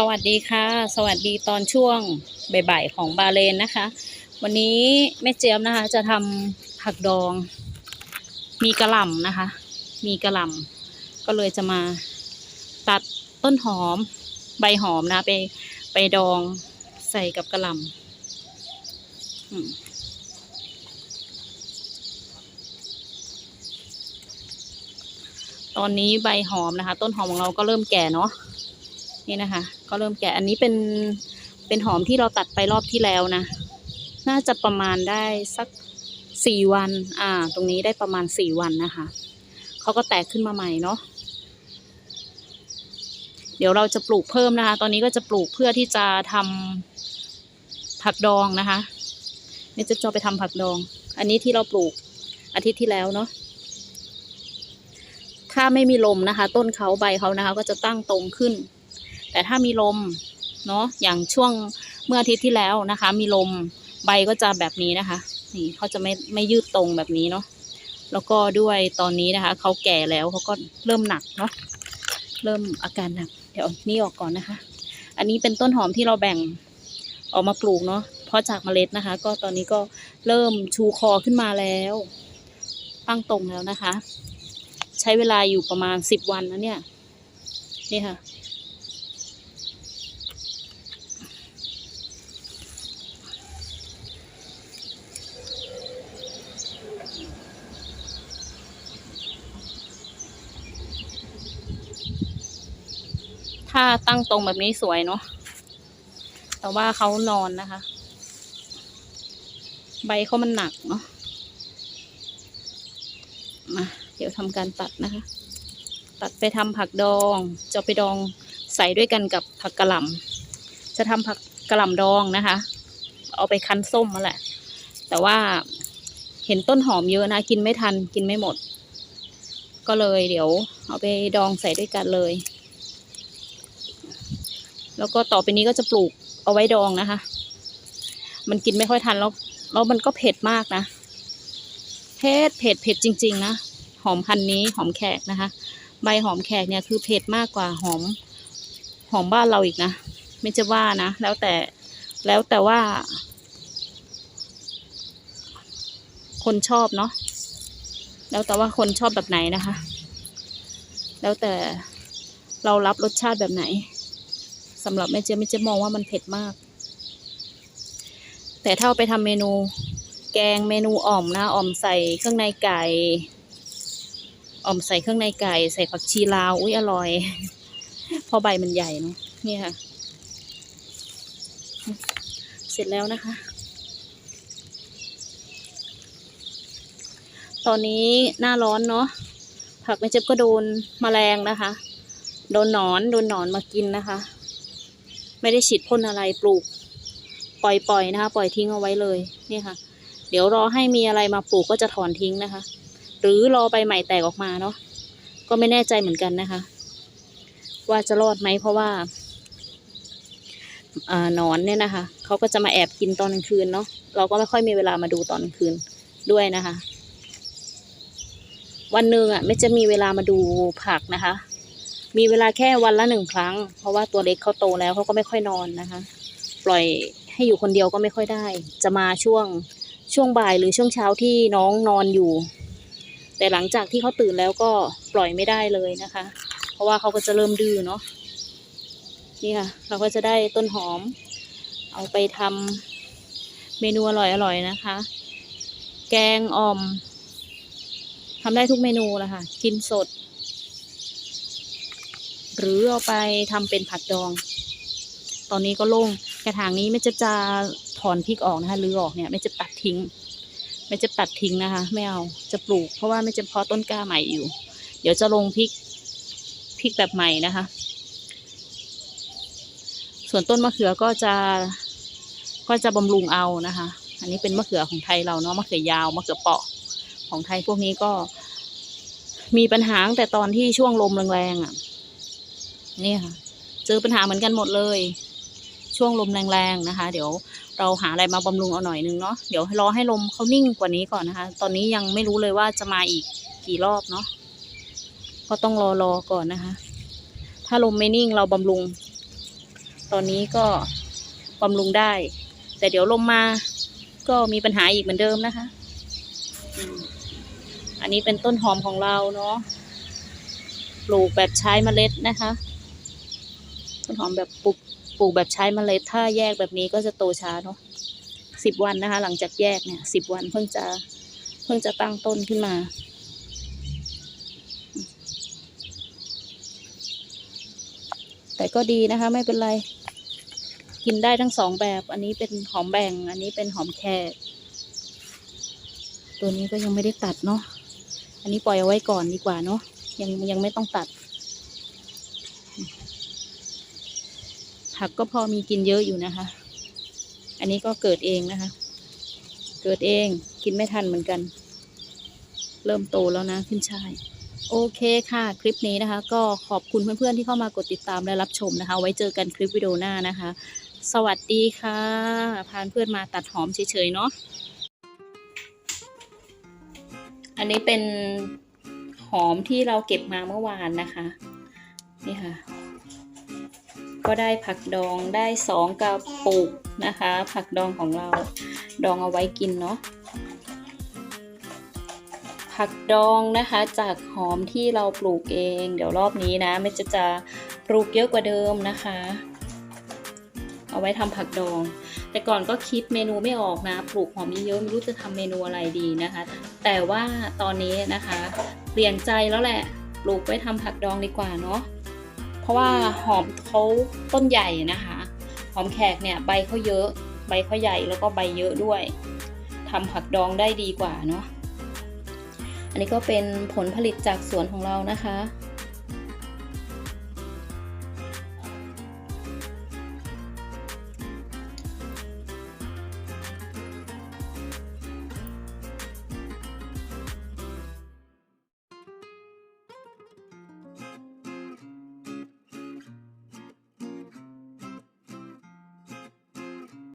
สวัสดีค่ะ สวัสดีตอนช่วงบ่ายๆของบาเลนนะคะ วันนี้แม่เจี๊ยบนะคะ จะทำผักดอง มีกระหล่ำนะคะ มีกระหล่ำก็เลยจะมาตัดต้นหอม ใบหอมนะ ไปไปดองใส่กับกระหล่ำตอนนี้ใบหอมนะคะ ต้นหอมของเราก็เริ่มแก่เนาะ นี่นะคะ ก็เริ่มแก่อันนี้เป็นเป็นหอมที่เราตัดไปรอบที่แล้วนะ น่าจะประมาณได้สักสี่วัน อ่า ตรงนี้ได้ประมาณสี่วันนะคะเขาก็แตกขึ้นมาใหม่เนาะเดี๋ยวเราจะปลูกเพิ่มนะคะ ตอนนี้ก็จะปลูกเพื่อที่จะทำผักดองนะคะ นี่จะจะไปทำผักดอง อันนี้ที่เราปลูกอาทิตย์ที่แล้วเนาะ ถ้าไม่มีลมนะคะ ต้นเขาใบเขานะคะ ก็จะตั้งตรงขึ้น แต่ถ้ามีลมเนาะอย่างช่วงเมื่ออาทิตย์ที่แล้วนะคะ มีลมใบก็จะแบบนี้นะคะนี่เขาจะไม่ไม่ยืดตรงแบบนี้เนาะแล้วก็ด้วยตอนนี้นะคะเขาแก่แล้วเขาก็เริ่มหนักเนาะเริ่มอาการหนัก เดี๋ยวนี่ออกก่อนนะคะ อันนี้เป็นต้นหอมที่เราแบ่งออกมาปลูกเนาะเพราะจากเมล็ดนะคะ ก็ตอนนี้ก็เริ่มชูคอขึ้นมาแล้วตั้งตรงแล้วนะคะ ใช้เวลาอยู่ประมาณสิบวันนะเนี่ยนี่ค่ะ ถ้าตั้งตรงแบบนี้สวยเนาะแต่ว่าเขานอนนะคะ ใบเขามันหนักเนาะมาเดี๋ยวทำการตัดนะคะ ตัดไปทำผักดอง จะไปดองใส่ด้วยกันกับผักกระหล่ำจะทำผักกระหล่ำดองนะคะ เอาไปคั้นส้มมาแหละ แต่ว่าเห็นต้นหอมเยอะนะกินไม่ทันกินไม่หมด ก็เลยเดี๋ยวเอาไปดองใส่ด้วยกันเลย แล้วก็ต่อไปนี้ก็จะปลูกเอาไว้ดองนะคะ มันกินไม่ค่อยทันแล้วแล้วมันก็เผ็ดมากนะ เผ็ดเผ็ดเผ็ดจริง ๆ นะ หอมพันนี้หอมแขกนะคะ ใบหอมแขกเนี่ยคือเผ็ดมากกว่าหอมหอมบ้านเราอีกนะ ไม่จะว่านะ แล้วแต่แล้วแต่ว่า คนชอบเนาะแล้วแต่ว่าคนชอบแบบไหนนะคะ แล้วแต่เรารับรสชาติแบบไหน สำหรับแม่เจ๊ยบแม่เจ๊ยบมองว่ามันเผ็ดมาก แต่ถ้าเอาไปทำเมนู แกงเมนูอ่อมนะอ่อมใส่เครื่องในไก่อ่อมใส่เครื่องในไก่ ใส่ผักชีลาวอุ้ยอร่อยเพราะใบมันใหญ่เนาะนี่ค่ะ เสร็จแล้วนะคะ ตอนนี้หน้าร้อนเนาะผักแม่เจ็บก็โดนแมลงนะคะ โดนหนอน โดนหนอนมากินนะคะ ไม่ได้ฉีดพ่นอะไรปลูก ปล่อยๆนะคะ ปล่อยทิ้งเอาไว้เลยนี่ค่ะ เดี๋ยวรอให้มีอะไรมาปลูกก็จะถอนทิ้งนะคะ หรือรอใบใหม่แตกออกมาเนาะก็ไม่แน่ใจเหมือนกันนะคะ ว่าจะรอดไหมเพราะว่าอหนอนเนี่ยนะคะเขาก็จะมาแอบกินตอนกลางคืนเนาะเราก็ไม่ค่อยมีเวลามาดูตอนกลางคืนด้วยนะคะ วันหนึ่งอะไม่จะมีเวลามาดูผักนะคะ มีเวลาแค่วันละหนึ่งครั้ง เพราะว่าตัวเล็กเขาโตแล้วเขาก็ไม่ค่อยนอนนะคะ ปล่อยให้อยู่คนเดียวก็ไม่ค่อยได้ จะมาช่วงช่วงบ่ายหรือช่วงเช้าที่น้องนอนอยู่ แต่หลังจากที่เขาตื่นแล้วก็ปล่อยไม่ได้เลยนะคะ เพราะว่าเขาก็จะเริ่มดื้อเนาะนี่ค่ะ เราก็จะได้ต้นหอม เอาไปทำเมนูอร่อยๆนะคะ แกงอ่อมทำได้ทุกเมนูแหละค่ะกินสด หรือเอาไปทำเป็นผักดอง ตอนนี้ก็โล่งกระถางนี้ไม่จะจะถอนพริกออกนะคะหรือออกเนี่ยไม่จะตัดทิ้ง ไม่จะตัดทิ้งนะคะ ไม่เอาจะปลูก เพราะว่าไม่จะเพาะต้นกล้าใหม่อยู่ เดี๋ยวจะลงพริกพริกแบบใหม่นะคะ ส่วนต้นมะเขือก็จะก็จะบำรุงเอานะคะ อันนี้เป็นมะเขือของไทยเราเนาะมะเขือยาวมะเขือเปาะของไทยพวกนี้ก็มีปัญหาแต่ตอนที่ช่วงลมแรงๆอะ นี่ค่ะ เจอปัญหาเหมือนกันหมดเลย ช่วงลมแรงๆนะคะ เดี๋ยวเราหาอะไรมาบำรุงเอาหน่อยนึงเนาะเดี๋ยวรอให้ลมเขานิ่งกว่านี้ก่อนนะคะ ตอนนี้ยังไม่รู้เลยว่าจะมาอีกกี่รอบเนาะก็ต้องรอรอก่อนนะคะ ถ้าลมไม่นิ่งเราบำรุง ตอนนี้ก็บำรุงได้ แต่เดี๋ยวลมมาก็มีปัญหาอีกเหมือนเดิมนะคะ อันนี้เป็นต้นหอมของเราเนาะ ปลูกแบบใช้เมล็ดนะคะ ต้นหอมแบบปลูกปลูกแบบใช้มเมล็ดถ้าแยกแบบนี้ก็จะโตช้าเนาะสิบวันนะคะ หลังจากแยกเนี่ยสิบวันเพิ่งจะเพิ่งจะตั้งต้นขึ้นมา แต่ก็ดีนะคะ ไม่เป็นไร กินได้ทั้งสองแบบ อันนี้เป็นหอมแบ่ง อันนี้เป็นหอมแขกตัวนี้ก็ยังไม่ได้ตัดเนาะอันนี้ปล่อยเอาไว้ก่อนดีกว่าเนาะยังยังไม่ต้องตัด ผักก็พอมีกินเยอะอยู่นะคะ อันนี้ก็เกิดเองนะคะ เกิดเองกินไม่ทันเหมือนกัน เริ่มโตแล้วนะขึ้นช่ายโอเคค่ะ คลิปนี้นะคะ ก็ขอบคุณเพื่อนๆที่เข้ามากดติดตามและรับชมนะคะ ไว้เจอกันคลิปวิดีโอหน้านะคะ สวัสดีค่ะพานเพื่อนมาตัดหอมเฉยๆเนาะอันนี้เป็นหอมที่เราเก็บมาเมื่อวานนะคะ นี่ค่ะ ก็ได้ผักดองได้สองกระปุกนะคะ ผักดองของเราดองเอาไว้กินเนาะผักดองนะคะจากหอมที่เราปลูกเอง เดี๋ยวรอบนี้นะไม่จะจะปลูกเยอะกว่าเดิมนะคะ เอาไว้ทำผักดอง แต่ก่อนก็คิดเมนูไม่ออกนะ ปลูกหอมเยอะๆไม่รู้จะทำเมนูอะไรดีนะคะ แต่ว่าตอนนี้นะคะ เปลี่ยนใจแล้วแหละ ปลูกไว้ทำผักดองดีกว่าเนาะ เพราะว่าหอมเขาต้นใหญ่นะคะ หอมแขกเนี่ยใบเขาเยอะ ใบเขาใหญ่แล้วก็ใบเยอะด้วยทำผักดองได้ดีกว่าเนาะอันนี้ก็เป็นผลผลิตจากสวนของเรานะคะ